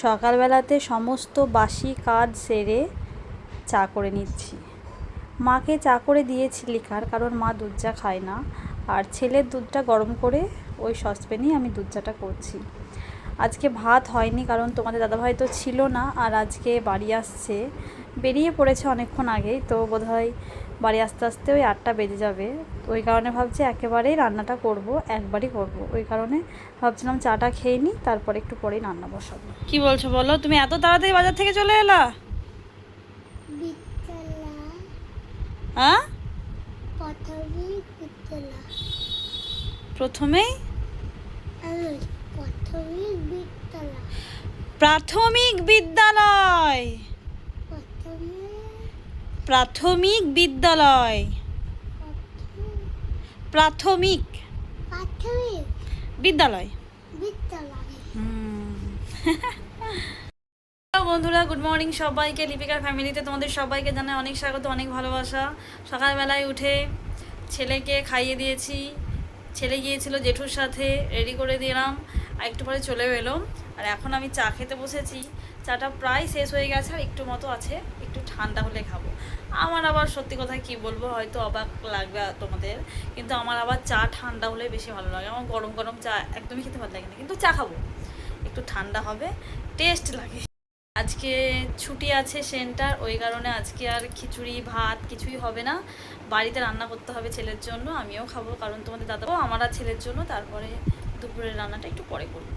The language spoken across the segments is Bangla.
সকালবেলাতে সমস্ত বাসি কাজ সেরে চা করে নিচ্ছি। মাকে চা করে দিয়েছি লিখার, কারণ মা দুধ চা খায় না। আর ছেলের দুধটা গরম করে ওই সসপ্যানেই আমি দুধ চাটা করছি। আজকে ভাত হয়নি কারণ তোমাদের দাদাভাই তো ছিল না আর আজকে বাড়ি আসছে। বেরিয়ে পড়েছে অনেকক্ষণ আগেই তো বোধহয় বাড়ি আসতে আসতে ওই আটটা বেজে যাবে। ওই কারণে ভাবছি একেবারেই রান্নাটা করব একবারই করব। ওই কারণে ভাবছিলাম চাটা খেয়ে নিই তারপরে একটু পরেই রান্না বসাবো। কি বলছো বলো? তুমি এত তাড়াতাড়ি বাজার থেকে চলে এলা? হ্যাঁ প্রথমেই প্রাথমিক বিদ্যালয়। প্রাথমিক বিদ্যালয়। প্রাথমিক প্রাথমিক বিদ্যালয়। প্রাথমিক প্রাথমিক বিদ্যালয়। বিদ্যালয়। বন্ধুরা গুড মর্নিং সবাইকে লিপিকার ফ্যামিলিতে তোমাদের সবাইকে জানাই অনেক স্বাগত অনেক ভালোবাসা। সকালবেলায় উঠে ছেলেকে খাইয়ে দিয়েছি। ছেলে গিয়েছিল জেঠুর সাথে রেডি করে দিলাম, আর একটু পরে চলেও এলো। আর এখন আমি চা খেতে বসেছি। চাটা প্রায় শেষ হয়ে গেছে, আর একটু মতো আছে, একটু ঠান্ডা হলে খাব। আমার আবার সত্যি কথা কি বলব, হয়তো অবাক লাগবে তোমাদের, কিন্তু আমার আবার চা ঠান্ডা হলে বেশি ভালো লাগে। আমার গরম গরম চা একদমই খেতে ভালো লাগে না, কিন্তু চা খাব। একটু ঠান্ডা হবে টেস্ট লাগে। আজকে ছুটি আছে সেন্টার, ওই কারণে আজকে আর খিচুড়ি, ভাত কিছুই হবে না। বাড়িতে রান্না করতে হবে ছেলের জন্য, আমিও খাব, কারণ তোমাদের দাদাও আমার আর ছেলের জন্য, তারপরে দুপুরের রান্নাটা একটু পরে করব।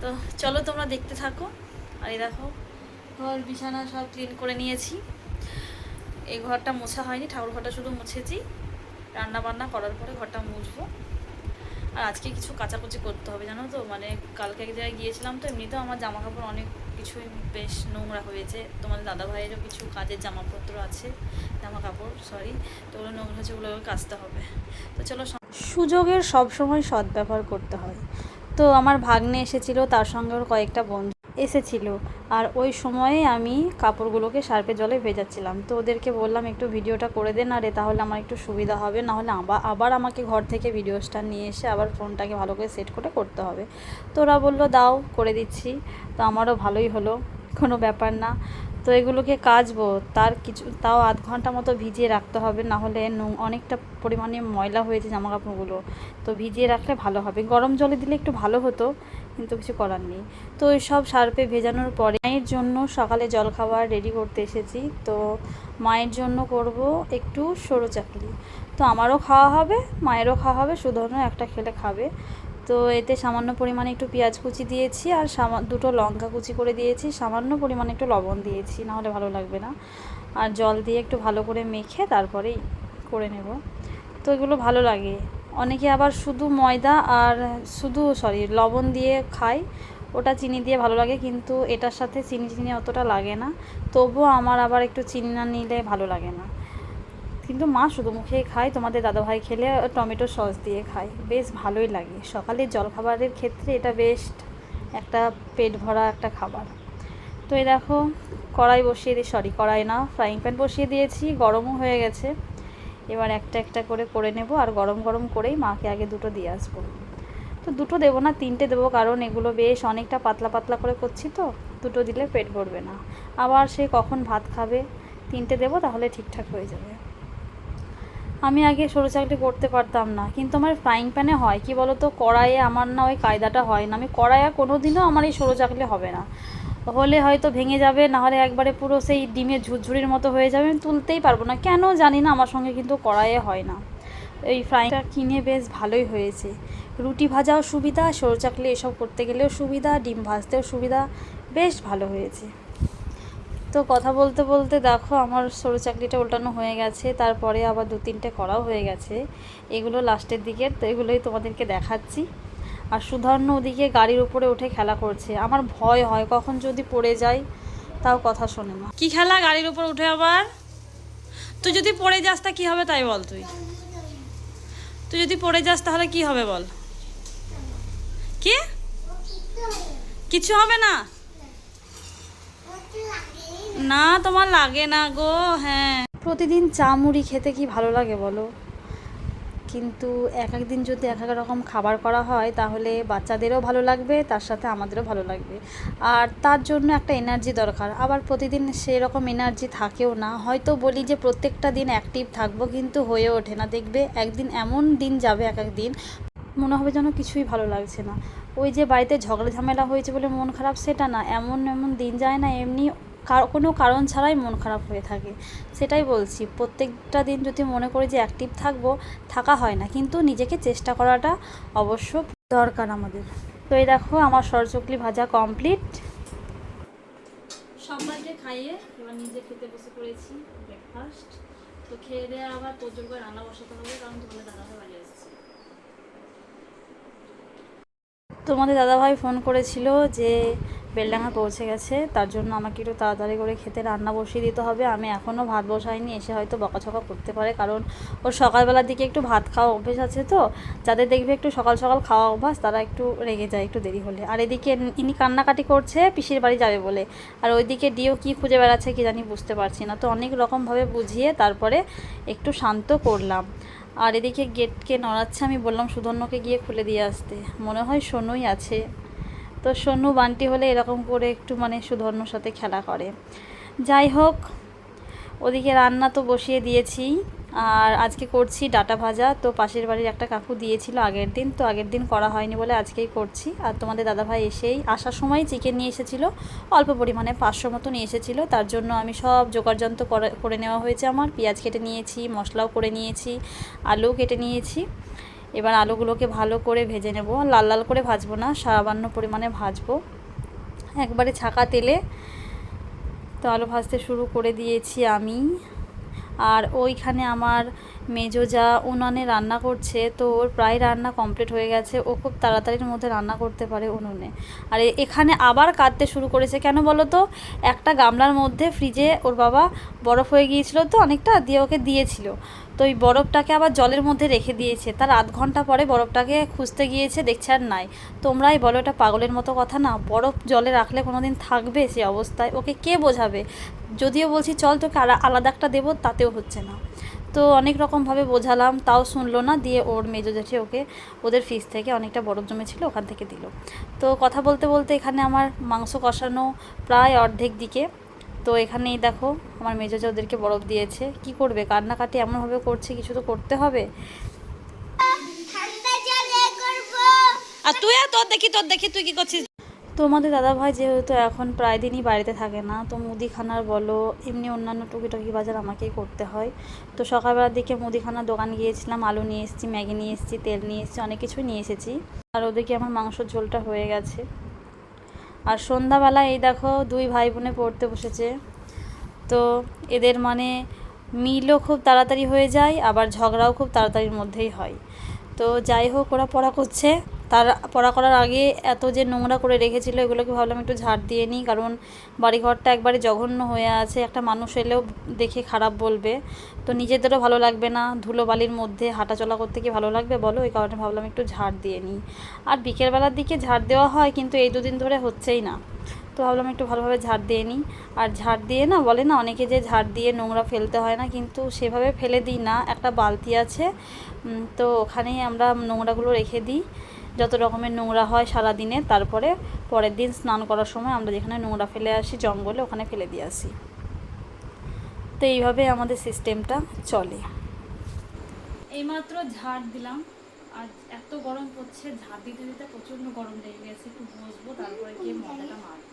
তো চলো তোমরা দেখতে থাকো। আর এই দেখো, ঘর, বিছানা সব ক্লিন করে নিয়েছি। এই ঘরটা মোছা হয়নি, ঠাকুর ঘরটা শুধু মুছেছি। রান্না বান্না করার পরে ঘরটা মুছবো। আর আজকে কিছু কাচাকুচি করতে হবে, জানো তো? মানে কালকে এক জায়গায় গিয়েছিলাম তো, এমনিতেও আমার জামা কাপড় অনেক কিছুই বেশ নোংরা হয়েছে। তোমাদের দাদা ভাইয়েরও কিছু কাজের জামাপত্র আছে জামা কাপড় সরি তো ওগুলো নোংরা হচ্ছে ওগুলো কাচতে হবে। তো চলো সুযোগের সবসময় সদ্ব্যবহার করতে হয়। তো আমার ভাগ্নে এসেছিল, তার সঙ্গে ওর কয়েকটা বন্ধু এসেছিল। আর ওই সময়ে আমি কাপড়গুলোকে সার্পে জলে ভেজাচ্ছিলাম। তো ওদেরকে বললাম, একটু ভিডিওটা করে দেন, আরে তাহলে আমার একটু সুবিধা হবে। নাহলে আবার আবার আমাকে ঘর থেকে ভিডিওসটা নিয়ে এসে আবার ফোনটাকে ভালো করে সেট করে করতে হবে। তো ওরা বলল, দাও, করে দিচ্ছি। তো আমারও ভালোই হলো, কোনো ব্যাপার না। তো এগুলোকে কাচবো, তার কিছু, তাও আধ ঘণ্টা মতো ভিজিয়ে রাখতে হবে না হলে অনেকটা পরিমাণে ময়লা হয়েছে জামা কাপড়গুলো তো ভিজিয়ে রাখলে ভালো হবে। গরম জলে দিলে একটু ভালো হতো কিন্তু কিছু করার নেই। তো সব সার্পে ভেজানোর পরে মায়ের জন্য সকালে জলখাবার রেডি করতে এসেছি। তো মায়ের জন্য করব একটু সরু চাকলি তো আমারও খাওয়া হবে, মায়েরও খাওয়া হবে সুধর্ণ একটা খেলে খাবে। তো এতে সামান্য পরিমাণে একটু পেঁয়াজ কুচি দিয়েছি আর সামা, দুটো লঙ্কা কুচি করে দিয়েছি। সামান্য পরিমাণে একটু লবণ দিয়েছি, নাহলে ভালো লাগবে না। আর জল দিয়ে একটু ভালো করে মেখে তারপরেই করে নেব। তো এগুলো ভালো লাগে। অনেকে আবার শুধু ময়দা আর শুধু সরি লবণ দিয়ে খায়। ওটা চিনি দিয়ে ভালো লাগে, কিন্তু এটার সাথে চিনি চিনি অতটা লাগে না। তবুও আমার আবার একটু চিনি না নিলে ভালো লাগে না। কিন্তু মা শুধু মুখেই খায়, তোমাদের দাদাভাই খেলে টমেটো সস দিয়ে খায়। বেশ ভালোই লাগে। সকালে জলখাবারের ক্ষেত্রে এটা বেস্ট একটা পেট ভরা একটা খাবার। তো এই দেখো, কড়াই বসিয়ে দিয়ে সরি কড়াই না ফ্রাইং প্যান বসিয়ে দিয়েছি, গরমও হয়ে গেছে। এবার একটা একটা করে করে নেব আর গরম গরম করেই মাকে আগে দুটো দিয়ে আসব। তো দুটো দেবো না, তিনটে দেবো কারণ এগুলো বেশ অনেকটা পাতলা পাতলা করে করছি তো, দুটো দিলে পেট ভরবে না। আবার সে কখন ভাত খাবে, তিনটে দেবো তাহলে ঠিকঠাক হয়ে যাবে। আমি আগে সরু চাকরি করতে পারতাম না, কিন্তু আমার ফ্রাইং প্যানে হয়, কি বলো তো কড়াইয়ে আমার না ওই কায়দাটা হয় না। আমি কড়াইয়ে কোনো দিনও আমার এই সরু চাকলি হবে না। হলে হয়তো ভেঙে যাবে, না হলে একবারে পুরো সেই ডিমের ঝুরঝুরির মতো হয়ে যাবে, আমি তুলতেই পারব না। কেন জানি না, আমার সঙ্গে কিন্তু কড়াইয়ে হয় না। এই ফ্রাইটা কিনে বেশ ভালোই হয়েছে। রুটি ভাজাও সুবিধা, সরু চাকলি এসব করতে গেলেও সুবিধা, ডিম ভাজতেও সুবিধা, বেশ ভালো হয়েছে। তো কথা বলতে বলতে দেখো, আমার সরু চাকরিটা উল্টানো হয়ে গেছে, তারপরে আবার দু তিনটে করাও হয়ে গেছে। এগুলো লাস্টের দিকে তো এগুলোই তোমাদেরকে দেখাচ্ছি। আর সুধর্ণ ওদিকে গাড়ির উপরে উঠে খেলা করছে। আমার ভয় হয় কখন যদি পড়ে যাই তাও কথা শোনে না। কি খেলা গাড়ির উপর উঠে আবার? তুই যদি পড়ে যাস তা কী হবে তাই বল তুই? তুই যদি পড়ে যাস তাহলে কি হবে বল? কি? কিছু হবে না? না তোমার লাগে না গো হ্যাঁ। প্রতিদিন চা মুড়ি খেতে কি ভালো লাগে বলো? কিন্তু এক এক দিন যদি এক এক রকম খাবার করা হয়, তাহলে বাচ্চাদেরও ভালো লাগবে, তার সাথে আমাদেরও ভালো লাগবে। আর তার জন্য একটা এনার্জি দরকার। আবার প্রতিদিন সেরকম এনার্জি থাকেও না। হয়তো বলি যে প্রত্যেকটা দিন অ্যাক্টিভ থাকব, কিন্তু হয়ে ওঠে না। দেখবে একদিন এমন দিন যাবে এক এক দিন মনে হবে যেন কিছুই ভালো লাগছে না। ওই যে বাড়িতে ঝগড়া ঝামেলা হয়েছে বলে মন খারাপ, সেটা না। এমন এমন দিন যায় না, এমনি কোনো কারণ ছাড়াই মন খারাপ হয়ে থাকে। সেটাই বলছি প্রত্যেকটা দিন যদি মনে করি যে অ্যাক্টিভ থাকব থাকা হয় না। কিন্তু নিজেকে চেষ্টা করাটা অবশ্য দরকার আমাদের। তো এই দেখো আমার সরচকলি ভাজা কমপ্লিট সবাইকে খাইয়ে এবার নিজে খেতে বসে পড়েছি ব্রেকফাস্ট তো খেয়ে দিয়ে আবার তোর করে রান্না বসাতে হবে কারণ তোমাদের দাদাভাই বাড়ি আসছে। তোমাদের দাদাভাই ফোন করেছিল যে বেলডাঙা পৌঁছে গেছে, তার জন্য আমাকে একটু তাড়াতাড়ি করে খেতে রান্না বসিয়ে দিতে হবে। আমি এখনও ভাত বসাইনি, এসে হয়তো বকাঝকা করতে পারে, কারণ ওর সকালবেলার দিকে একটু ভাত খাওয়া অভ্যেস আছে তো, যাদের দেখবে একটু সকাল সকাল খাওয়া অভ্যাস, তারা একটু রেগে যায় একটু দেরি হলে। আর এদিকে ইনি কান্নাকাটি করছে, পিসির বাড়ি যাবে বলে। আর ওইদিকে ডিও কি খুঁজে বেড়াচ্ছে কি জানি বুঝতে পারছি না, তো অনেক রকমভাবে বুঝিয়ে তারপরে একটু শান্ত করলাম। আর এদিকে গেটকে নড়াচ্ছে, আমি বললাম, সুধন্যকে গিয়ে খুলে দিয়ে আসতে। মনে হয় সোনুই আছে। তো সোনু বান্টি হলে এরকম করে একটু মানে সুধন্যর সাথে খেলা করে। যাই হোক, ওদিকে রান্না তো বসিয়ে দিয়েছি, আর আজকে করছি ডাটা ভাজা। তো পাশের বাড়ির একটা কাকু দিয়েছিল আগের দিন, তো আগের দিন করা হয়নি বলে আজকেই করছি। আর তোমাদের দাদাভাই এসেই আসার সময় চিকেন নিয়ে এসেছিল, অল্প পরিমাণে পাঁচশো মতো নিয়ে এসেছিল। তার জন্য আমি সব জোগাড়যন্ত্র করে- করে নেওয়া হয়েছে আমার। পেঁয়াজ কেটে নিয়েছি, মশলাও করে নিয়েছি আলু কেটে নিয়েছি। এবার আলুগুলোকে ভালো করে ভেজে নেব। লাল লাল করে ভাজবো না, সামান্য পরিমাণে ভাজবো। একবারে ছাকা তেলে। তো আলু ভাজতে শুরু করে দিয়েছি আমি। আর ওইখানে আমার মেজো যা উনানে রান্না করছে, তো ওর প্রায় রান্না কমপ্লিট হয়ে গেছে। ও খুব তাড়াতাড়ির মধ্যে রান্না করতে পারে উনুনে। আর এখানে আবার কাঁদতে শুরু করেছে। কেন বলো তো? একটা গামলার মধ্যে ফ্রিজে ওর বাবা বরফ হয়ে গিয়েছিল তো অনেকটা, দিয়ে ওকে দিয়েছিল। তো ওই বরফটাকে আবার জলের মধ্যে রেখে দিয়েছে। তার আধ ঘণ্টা পরে বরফটাকে খুঁজতে গিয়েছে, দেখছে আর নাই। তোমরাই বলো, এটা পাগলের মতো কথা না। বরফ জলে রাখলে কোনো দিন থাকবে সে অবস্থায়। ওকে কে বোঝাবে? যদিও বলছি, চল তোকে আলাদা একটা দেবো, তাতেও হচ্ছে না। তো অনেক রকমভাবে বোঝালাম তাও শুনলো না দিয়ে ওর মেজো জেঠে ওকে ওদের ফ্রিজ থেকে অনেকটা বরফ জমেছিল ওখান থেকে দিল। তো কথা বলতে বলতে এখানে আমার মাংস কষানো প্রায় অর্ধেক দিকে। তো এখানেই দেখো আমার মেজো যে ওদেরকে বরফ দিয়েছে কি করবে? কান্নাকাটি এমনভাবে করছে কিছু তো করতে হবে? আর তুই আর তোর দেখি তোর দেখি তুই কি করছিস? তোমাদের দাদাভাই যেহেতু এখন প্রায় দিনই বাড়িতে থাকে না, তো মুদিখানার বলো, এমনি অন্যান্য টুকিটাকি বাজার আমাকেই করতে হয়। তো সকালবেলার দিকে মুদিখানার দোকান গিয়েছিলাম, আলু নিয়ে এসেছি, ম্যাগি নিয়ে এসেছি, তেল নিয়ে এসেছি, অনেক কিছুই নিয়ে এসেছি। আর ওদিকে আমার মাংসর ঝোলটা হয়ে গেছে। আর সন্ধ্যাবেলা এই দেখো দুই ভাই বোনে পড়তে বসেছে। তো এদের মানে মিলও খুব তাড়াতাড়ি হয়ে যায়, আবার ঝগড়াও খুব তাড়াতাড়ির মধ্যেই হয়। তো যাই হোক, ওরা পড়া করছে। তার পড়া করার আগে এত যে নোংরা করে রেখেছিল, এগুলোকে ভাবলাম একটু ঝাড় দিয়ে নিই, কারণ বাড়িঘরটা একবারে জঘন্য হয়ে আছে। একটা মানুষ এলেও দেখে খারাপ বলবে। তো নিজেদেরও ভালো লাগবে না। ধুলো বালির মধ্যে হাঁটাচলা করতে কি ভালো লাগবে বলো? এই কারণে ভাবলাম একটু ঝাড় দিয়ে নিই। আর বিকেলবেলার দিকে ঝাড় দেওয়া হয়, কিন্তু এই দুদিন ধরে হচ্ছেই না। তো ভাবলাম একটু ভালোভাবে ঝাড় দিয়ে নিই। আর ঝাড় দিয়ে না, বলে না, অনেকে যে ঝাড় দিয়ে নোংরা ফেলতে হয় না, কিন্তু সেভাবে ফেলে দিই না। একটা বালতি আছে তো ওখানেই আমরা নোংরাগুলো রেখে দিই। যত রকমের নোংরা হয় সারা দিনে তারপরে পরের দিন স্নান করার সময় আমরা যেখানে নোংরা ফেলে আসি জঙ্গলে ওখানে ফেলে দিয়ে আসি। তো এইভাবে আমাদের সিস্টেমটা চলে। এইমাত্র ঝাড় দিলাম। আর এত গরম পড়ছে ঝাড় দিতে দিতে প্রচণ্ড গরম লেগে গেছে। একটু বসবো তারপরে গিয়ে মজাটা মারবো।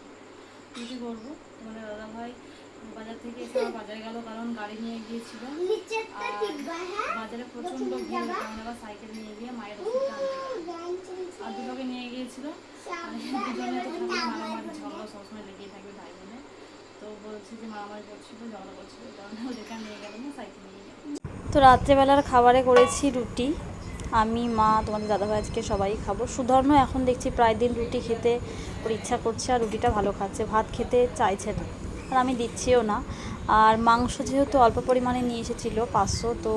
কী করব? তোমাদের দাদা ভাই বাজার থেকে এসে বাজারে গেল কারণ গাড়ি নিয়ে গিয়েছিল। আর বাজারে প্রচণ্ড ভিড় কারণ আবার সাইকেল নিয়ে গিয়ে মায়ের আনতে গেল। আর দুটোকে নিয়ে গিয়েছিল। তো ঝগড়া সবসময় লেগেই থাকবে ভাই বোনে। তো বলছি যে মারামারি করছিল, ঝগড়া করছিল কারণে ওদেরকে নিয়ে গেল না, সাইকেল নিয়ে গেল তো রাত্রেবেলার খাবারে করেছি রুটি। আমি, মা, তোমাদের দাদাভাই আজকে সবাই খাব। সুধর্ণ এখন দেখছি প্রায় দিন রুটি খেতে ওর ইচ্ছা করছে আর রুটিটা ভালো খাচ্ছে। ভাত খেতে চাইছে না, আর আমি দিচ্ছিও না। আর মাংস যেহেতু অল্প পরিমাণে নিয়ে এসেছিল, পাঁচশো, তো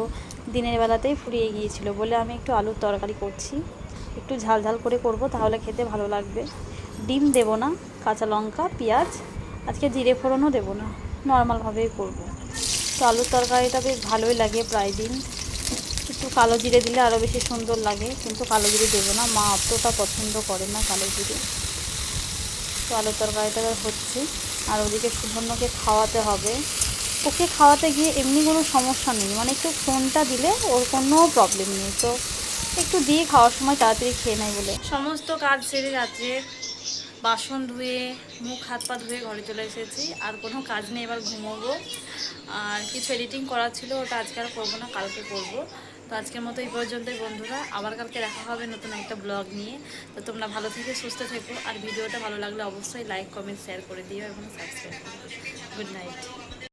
দিনের বেলাতেই ফুরিয়ে গিয়েছিল বলে আমি একটু আলুর তরকারি করছি। একটু ঝাল ঝাল করে করব, তাহলে খেতে ভালো লাগবে। ডিম দেব না, কাঁচা লঙ্কা, পেঁয়াজ, আজকে জিরে ফোড়নও দেবো না নর্মালভাবেই করব। তো আলুর তরকারিটা বেশ ভালোই লাগে প্রায় দিন। একটু কালো জিরে দিলে আরও বেশি সুন্দর লাগে, কিন্তু কালো জিরে দেবো না, মা অতটা পছন্দ করে না কালো জিরে। তো আলুর তরকারিটা হচ্ছে, আর ওদিকে সুবর্ণকে খাওয়াতে হবে। ওকে খাওয়াতে গিয়ে এমনি কোনো সমস্যা নেই মানে একটু ফোনটা দিলে ওর কোনো প্রবলেম নেই। তো একটু দিয়ে খাওয়ার সময় তাড়াতাড়ি খেয়ে নেয় বলে। সমস্ত কাজ সেরে রাত্রে বাসন ধুয়ে, মুখ, হাত পা ধুয়ে ঘরে চলে এসেছি। আর কোনো কাজ নেই, এবার ঘুমোবো। আর কিছু এডিটিং করার ছিল, ওটা আজকে আর করব না, কালকে করব। তো আজকের মতো এই পর্যন্তই বন্ধুরা। আবার কালকে দেখা হবে নতুন একটা ব্লগ নিয়ে। তো তোমরা ভালো থেকে সুস্থ থেকো। আর ভিডিওটা ভালো লাগলে অবশ্যই লাইক কমেন্ট শেয়ার করে দিও এবং সাবস্ক্রাইব করো গুড নাইট